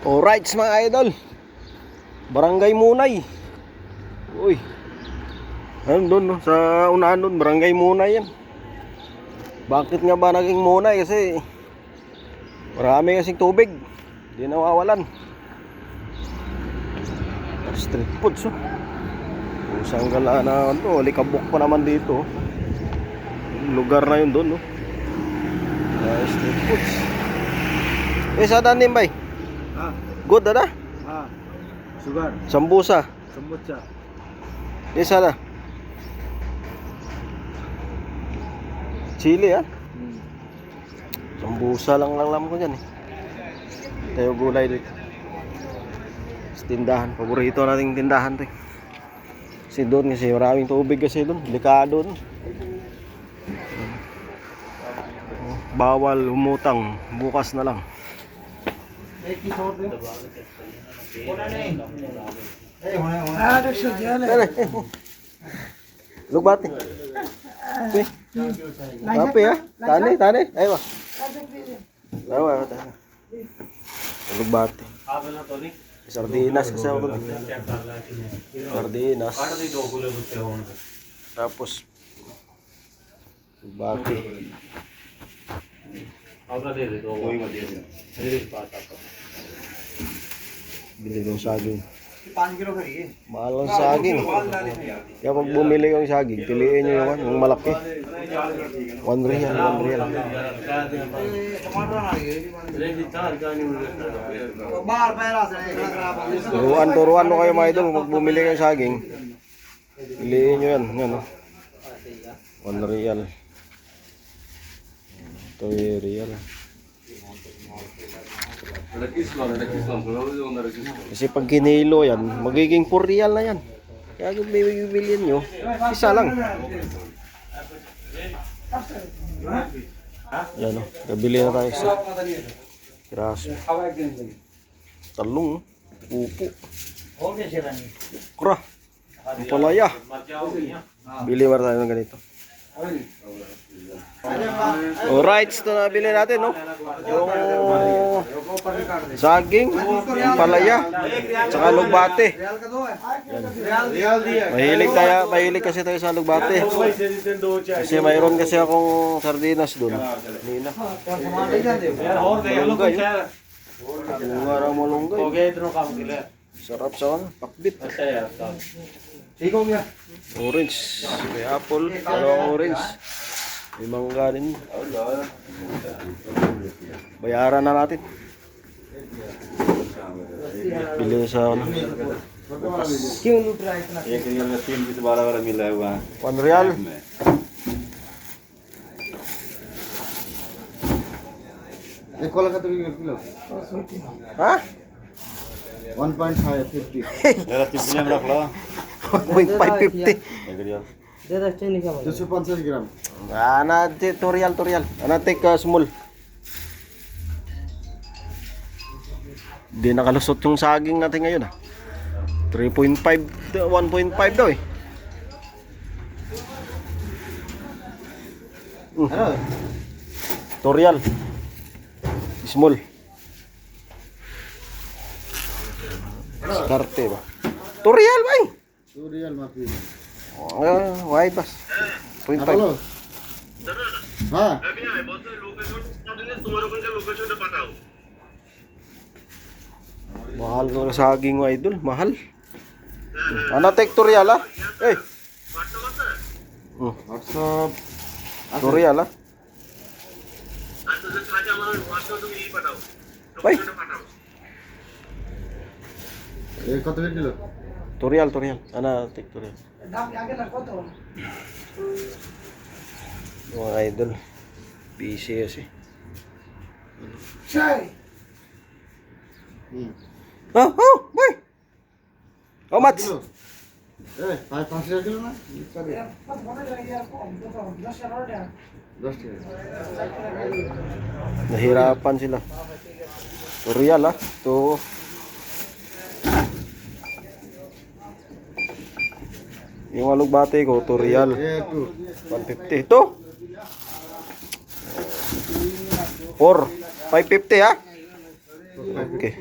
Alright mga idol. Barangay Munay. Uy. Ayun doon no, sa unahan doon Barangay Munay yan. Bakit nga ba naging Munay? Kasi Marami kasing tubig. Hindi nawawalan. Street foods oh. Isang gala na ano Likabok pa naman dito oh. Lugar na yun doon no Ah, Street foods. Eh sa danim bay Ah, Good ada ah. Sugar. Sambusa Sambut siya. Isa na. Chili ah. Hmm. Sambusa lang lang alam ko dyan eh. Tayo gulay dito. Tindahan. Paborito nating tindahan to eh. Kasi doon kasi maraming tubig kasi doon. Delikado doon. Bawal umutang. Bukas na lang. Ah, nagsuot yan eh. Lugbati. Pi. Kape ah. Tani, tani. Ayo. Ayo, ayo, tani. Lugbati. Sardinas kasi ako doon. Sardinas. Tapos Lugbati. Bili ng saging. 5 kilo ka rin. Mahal ang saging. Kaya pag bumili yung saging, piliin nyo yung, yung malaki. One real, one real. Turuan, turuan mo kayo mga idol. Pag bumili kayo saging, piliin nyo yan. Yan, oh. One real. Ito yung real. Kasi pag kinilo yan, magiging 4 real na yan. Kaya kung may bibilin nyo, isa lang. Yan o, kabili na tayo isa. Piraso. Talong, upo, kura, ang palaya. Bili mo tayo ng ganito. Alright, ito na bili natin, no? Yung saging, yung palaya, tsaka lugbate. To. Mahilig tayo, mahilig kasi tayo sa lugbate. Kasi mayroon kasi akong sardinas doon. Nina. Malunggay. Bunga raw malunggay. Sarap sa ano, pakbit. Orange. May apple, dalawang orange. May mangga din. Bayaran na natin. Bili sa ano. क्यों लूट रहा है इतना एक रियल में तीन पीस बारह बारह मिला है One real. में एक कोला का तो किलो Ha? 1.5 50 मेरा चिपलिया में रख लो 1.550. एक रियल दो सौ पचास ग्राम Ana tutorial tutorial. Ana take uh, small. Hindi nakalusot yung saging natin ngayon ah. 3.5 1.5 daw eh. Mm. Ano? Tutorial. Small. Ano? Starte ba? Tutorial ba eh? Tutorial mapi. Ah, wide bas. 0.5. Ano, Mahal ng saging mo, idol. Mahal. Ano, take tutorial. Eh. Hmm. WhatsApp. Tutorial, Tutorial, tutorial, mga idol busy kasi Shay! Hmm. Oh, oh, boy! Oh, Mats! Eh, five pounds kilo na? Nahirapan sila. To real, ah. To... Yung alugbate ko, to real. 150. Ito! 4. 550 ha? Okay.